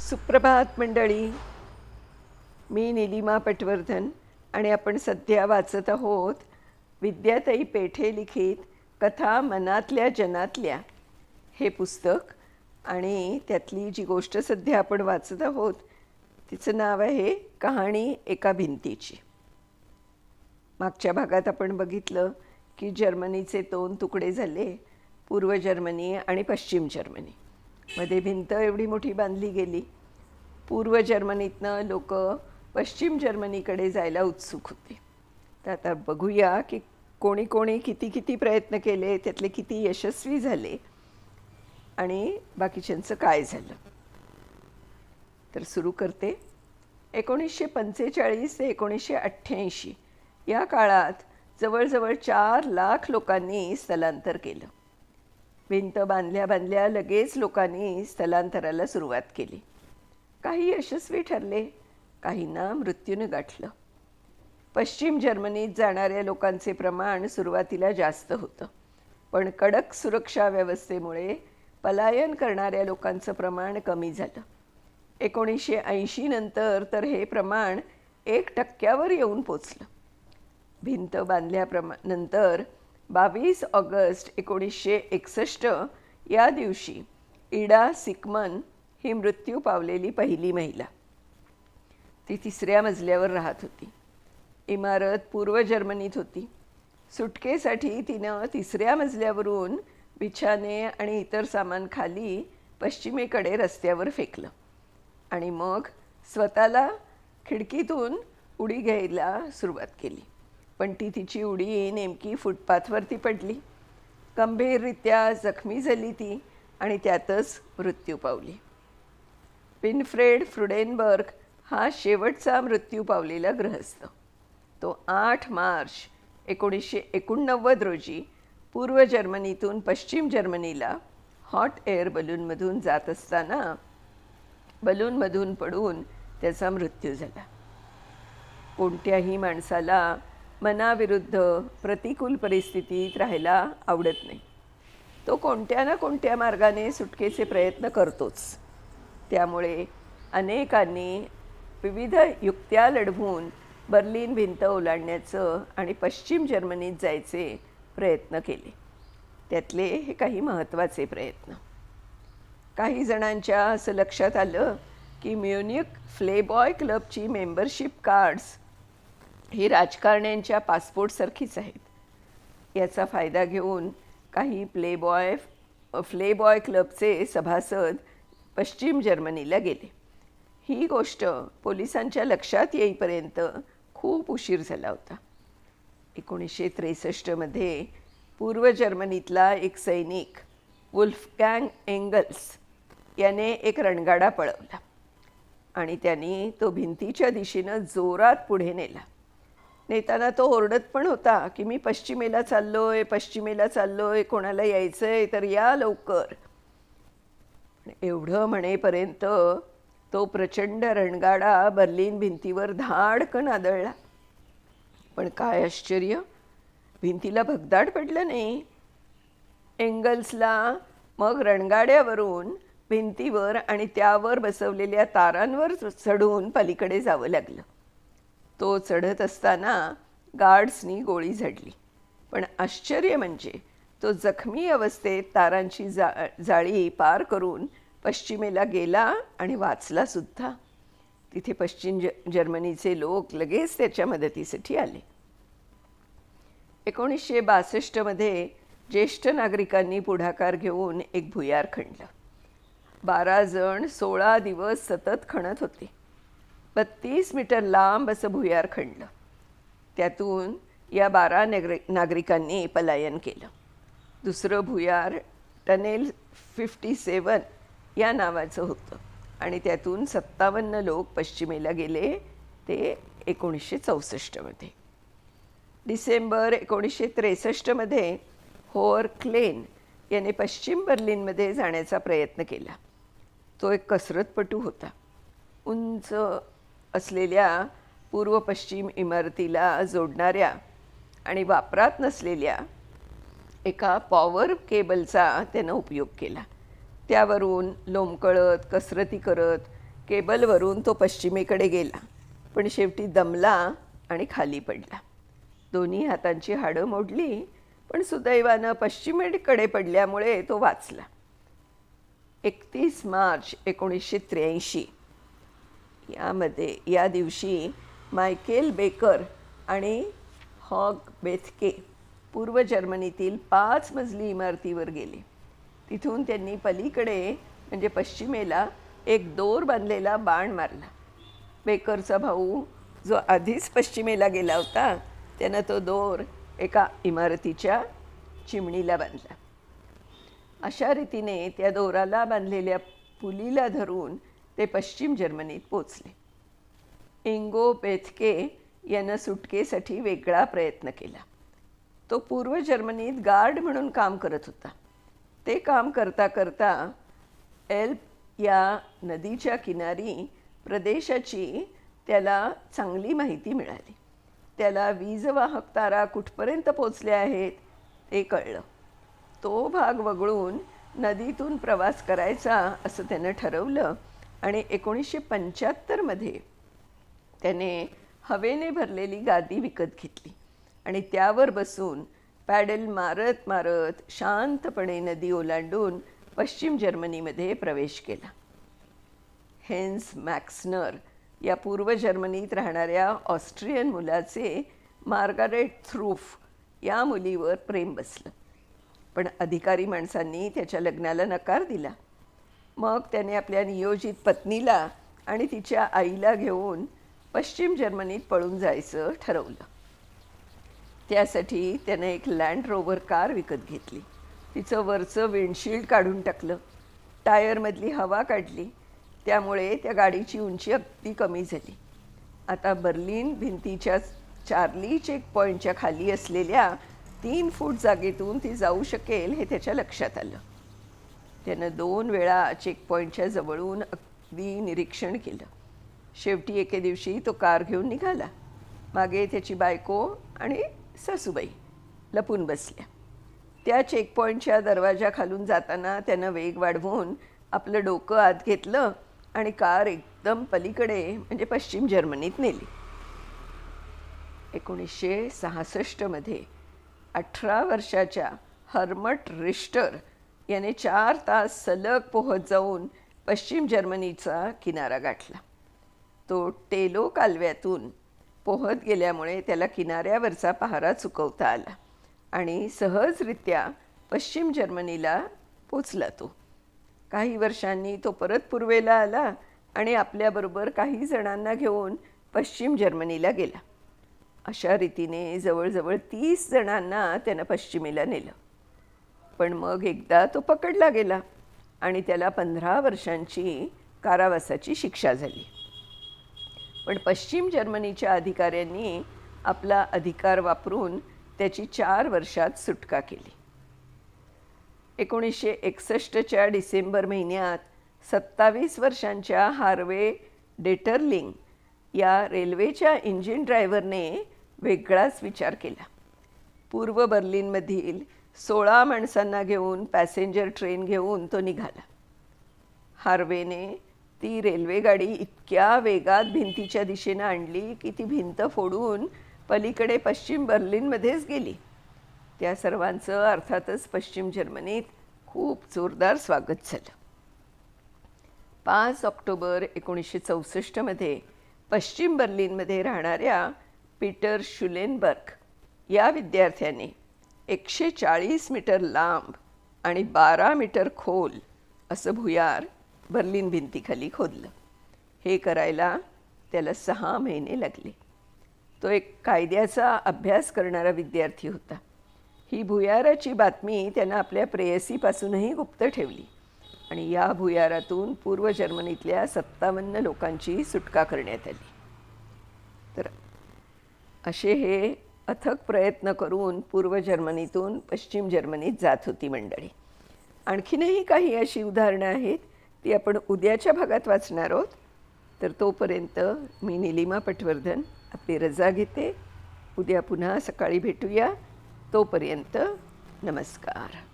सुप्रभात मंडळी. मी निलिमा पटवर्धन आणि आपण सध्या वाचत आहोत विद्याताई पेठे लिखित कथा मनातल्या जनातल्या. हे पुस्तक आणि त्यातली जी गोष्ट सध्या आपण वाचत आहोत तिचं नाव आहे कहाणी एका भिंतीची. मागच्या भागात आपण बघितलं की जर्मनीचे दोन तुकडे झाले पूर्व जर्मनी आणि पश्चिम जर्मनी. मध्ये भिंत एवढी मोठी बांधली गेली. पूर्व जर्मनीतनं लोक पश्चिम जर्मनीकडे जायला उत्सुक होते. तर आता बघूया की कोणी कोणी किती किती प्रयत्न केले त्यातले किती यशस्वी झाले आणि बाकीच्यांचं काय झालं. तर सुरू करते. एकोणीसशे पंचेचाळीस ते एकोणीसशे अठ्ठ्याऐंशी या काळात जवळजवळ चार लाख लोकांनी स्थलांतर केलं. भिंत बांधल्या बांधल्या लगेच लोकांनी स्थलांतराला सुरुवात केली. काही यशस्वी ठरले काहींना मृत्यूने गाठलं पश्चिम जर्मनीत जाणाऱ्या लोकांचे प्रमाण सुरुवातीला जास्त होतं. पण कडक सुरक्षा व्यवस्थेमुळे पलायन करणाऱ्या लोकांचं प्रमाण कमी झालं. एकोणीसशे ऐंशी नंतर तर हे प्रमाण एक टक्क्यावर येऊन पोचलं. भिंत बांधल्याप्रमा नंतर बावीस ऑगस्ट एकोणीसशे एकसष्ट या दिवशी इडा सिकमन ही मृत्यू पावलेली पहिली महिला. ती तिसऱ्या मजल्यावर राहत होती. इमारत पूर्व जर्मनीत होती. सुटकेसाठी तिनं तिसऱ्या मजल्यावरून बिछाने आणि इतर सामान खाली पश्चिमेकडे रस्त्यावर फेकलं आणि मग स्वतःला खिडकीतून उडी घ्यायला सुरुवात केली. पण ती तिची उडी नेमकी फुटपाथवरती पडली. गंभीररित्या जखमी झाली ती आणि त्यातच मृत्यू पावली. विनफ्रेड फ्रुडेनबर्ग हा शेवटचा मृत्यू पावलेला ग्रहस्थ. तो आठ मार्च एकोणीसशे एकोणनव्वद रोजी पूर्व जर्मनीतून पश्चिम जर्मनीला हॉट एअर बलूनमधून जात असताना बलूनमधून पडून त्याचा मृत्यू झाला. कोणत्याही माणसाला मनाविरुद्ध प्रतिकूल परिस्थितीत राहायला आवडत नाही. तो कोणत्या ना कोणत्या मार्गाने सुटकेचे प्रयत्न करतोच. त्यामुळे अनेकांनी विविध युक्त्या लढवून बर्लिन भिंत ओलांडण्याचं आणि पश्चिम जर्मनीत जायचे प्रयत्न केले. त्यातले हे काही महत्त्वाचे प्रयत्न. काही जणांच्या असं लक्षात आलं की म्युनिक फ्लेबॉय क्लबची मेंबरशिप कार्ड्स ही राजकारण्यांच्या पासपोर्टसारखीच आहेत. याचा फायदा घेऊन काही प्लेबॉय फ्लेबॉय क्लबचे सभासद पश्चिम जर्मनीला गेले. ही गोष्ट पोलिसांच्या लक्षात येईपर्यंत खूप उशीर झाला होता. एकोणीसशे त्रेसष्टमध्ये पूर्व जर्मनीतला एक सैनिक वुल्फगँग एंगल्स याने एक रणगाडा पळवला आणि त्यांनी तो भिंतीच्या दिशेनं जोरात पुढे नेला. नेताना तो ओरडत पण होता की मी पश्चिमेला चाललोय पश्चिमेला चाललोय कोणाला यायचंय तर या लवकर. एवढं म्हणेपर्यंत तो प्रचंड रणगाडा बर्लिन भिंतीवर धाडकन आदळला. पण काय आश्चर्य भिंतीला भगदाड पडलं नाही. एंगल्सला मग रणगाड्यावरून भिंतीवर आणि त्यावर बसवलेल्या तारांवर चढून पलीकडे जावं लागलं. तो चढत असताना गार्ड्सनी गोळी झडली. पण आश्चर्य म्हणजे तो जखमी अवस्थेत तारांची जा जाळी पार करून पश्चिमेला गेला आणि वाचला सुद्धा. तिथे पश्चिम ज जर्मनीचे लोक लगेच त्याच्या मदतीसाठी आले. एकोणीसशे बासष्टमध्ये ज्येष्ठ नागरिकांनी पुढाकार घेऊन एक भुयार खणलं. बारा जण सोळा दिवस सतत खणत होते. बत्तीस मीटर लांब असं भुयार खणलं त्यातून या बारा नागरि नागरिकांनी पलायन केलं. दुसरं भुयार टनेल फिफ्टी सेवन या नावाचं होतं. आणि त्यातून सत्तावन्न लोक पश्चिमेला गेले ते एकोणीसशे चौसष्टमध्ये डिसेंबर एकोणीसशे त्रेसष्टमध्ये होअर क्लेन याने पश्चिम बर्लिनमध्ये जाण्याचा प्रयत्न केला. तो एक कसरतपटू होता. उंच असलेल्या पूर्व पश्चिम इमारतीला जोडणाऱ्या आणि वापरात नसलेल्या एका पॉवर केबलचा त्यानं उपयोग केला. त्यावरून लोंबकळत कसरती करत केबलवरून तो पश्चिमेकडे गेला. पण शेवटी दमला आणि खाली पडला. दोन्ही हातांची हाडं मोडली पण सुदैवानं पश्चिमेकडे पडल्यामुळे तो वाचला. एकतीस मार्च एकोणीसशे त्र्याऐंशी. यामध्ये या दिवशी मायकेल बेकर आणि हॉग बेथके पूर्व जर्मनीतील पाच मजली इमारतीवर गेले. तिथून त्यांनी पलीकडे म्हणजे पश्चिमेला एक दोर बांधलेला बाण मारला. बेकरचा भाऊ जो आधीच पश्चिमेला गेला होता त्यानं तो दोर एका इमारतीच्या चिमणीला बांधला. अशा रीतीने त्या दोराला बांधलेल्या पुलीला धरून ते पश्चिम जर्मनीत पोचले. इंगो बेथके यानं सुटकेसाठी वेगळा प्रयत्न केला. तो पूर्व जर्मनीत गार्ड म्हणून काम करत होता. ते काम करता करता एल्प या नदीच्या किनारी प्रदेशाची त्याला चांगली माहिती मिळाली. त्याला वीजवाहक तारा कुठपर्यंत पोचल्या आहेत ते कळलं. तो भाग वगळून नदीतून प्रवास करायचा असं त्यानं ठरवलं आणि एकोणीसशे पंच्याहत्तरमध्ये त्याने हवेने भरलेली गादी विकत घेतली. आणि त्यावर बसून पॅडल मारत मारत शांतपणे नदी ओलांडून पश्चिम जर्मनीमध्ये प्रवेश केला. हेन्स मॅक्सनर या पूर्व जर्मनीत राहणाऱ्या ऑस्ट्रियन मुलाचे मार्गारेट थ्रूफ या मुलीवर प्रेम बसलं. पण अधिकारी माणसांनी त्याच्या लग्नाला नकार दिला. मग त्याने आपल्या नियोजित पत्नीला आणि तिच्या आईला घेऊन पश्चिम जर्मनीत पळून जायचं ठरवलं. त्यासाठी त्याने एक लँड रोवर कार विकत घेतली. तिचं वरचं विंडशील्ड काढून टाकलं. टायरमधली हवा काढली. त्यामुळे त्या गाडीची उंची अगदी कमी झाली. आता बर्लिन भिंतीच्या चार्ली चेक पॉईंटच्या खाली असलेल्या तीन फूट जागेतून ती जाऊ शकेल हे त्याच्या लक्षात आलं. त्यानं दोन वेळा चेकपॉईंटच्या जवळून अगदी निरीक्षण केलं. शेवटी एके दिवशी तो कार घेऊन निघाला. मागे त्याची बायको आणि सासूबाई लपून बसल्या. त्या चेकपॉईंटच्या दरवाजा खालून जाताना त्यानं वेग वाढवून आपलं डोकं आत घेतलं आणि कार एकदम पलीकडे म्हणजे पश्चिम जर्मनीत नेली. एकोणीसशे सहासष्टमध्ये अठरा वर्षाच्या हर्मट रिस्टर याने चार तास सलग पोहत जाऊन पश्चिम जर्मनीचा किनारा गाठला. तो टेलो कालव्यातून पोहत गेल्यामुळे त्याला किनाऱ्यावरचा पहारा चुकवता आला आणि सहजरित्या पश्चिम जर्मनीला पोचला तो. काही वर्षांनी तो परत पूर्वेला आला आणि आपल्याबरोबर काही जणांना घेऊन पश्चिम जर्मनीला गेला. अशा रीतीने जवळजवळ तीस जणांना त्यानं पश्चिमेला नेलं. पण मग एकदा तो पकडला गेला आणि त्याला पंधरा वर्षांची कारावासाची शिक्षा झाली. पण पश्चिम जर्मनीच्या अधिकाऱ्यांनी आपला अधिकार वापरून त्याची चार वर्षात सुटका केली. एकोणीसशे एकसष्टच्या डिसेंबर महिन्यात सत्तावीस वर्षांच्या हार्वे डेटरलिंग या रेल्वेच्या इंजिन ड्रायव्हरने वेगळाच विचार केला. पूर्व बर्लिनमधील सोळा माणसांना घेऊन पॅसेंजर ट्रेन घेऊन तो निघाला. हार्वेने ती रेल्वेगाडी इतक्या वेगात भिंतीच्या दिशेनं आणली की ती भिंत फोडून पलीकडे पश्चिम बर्लिनमध्येच गेली. त्या सर्वांचं अर्थातच पश्चिम जर्मनीत खूप जोरदार स्वागत झालं. पाच ऑक्टोबर एकोणीसशे चौसष्टमध्ये पश्चिम बर्लिनमध्ये राहणाऱ्या पीटर शुलेनबर्ग या विद्यार्थ्याने एकशे चाळीस मीटर लांब आणि बारा मीटर खोल असं भुयार बर्लिन भिंतीखाली खोदलं. हे करायला त्याला सहा महिने लागले. तो एक कायद्याचा अभ्यास करणारा विद्यार्थी होता. ही भुयाराची बातमी त्यानं आपल्या प्रेयसीपासूनही गुप्त ठेवली आणि या भुयारातून पूर्व जर्मनीतल्या सत्तावन्न लोकांची सुटका करण्यात आली. तर असे हे अथक प्रयत्न करून पूर्व जर्मनीतून पश्चिम जर्मनीत जात होती मंडळी. आणखीनही काही अशी उदाहरणं आहेत ती आपण उद्याच्या भागात वाचणार आहोत. तर तोपर्यंत मी निलिमा पटवर्धन आपली रजा घेते. उद्या पुन्हा सकाळी भेटूया. तोपर्यंत नमस्कार.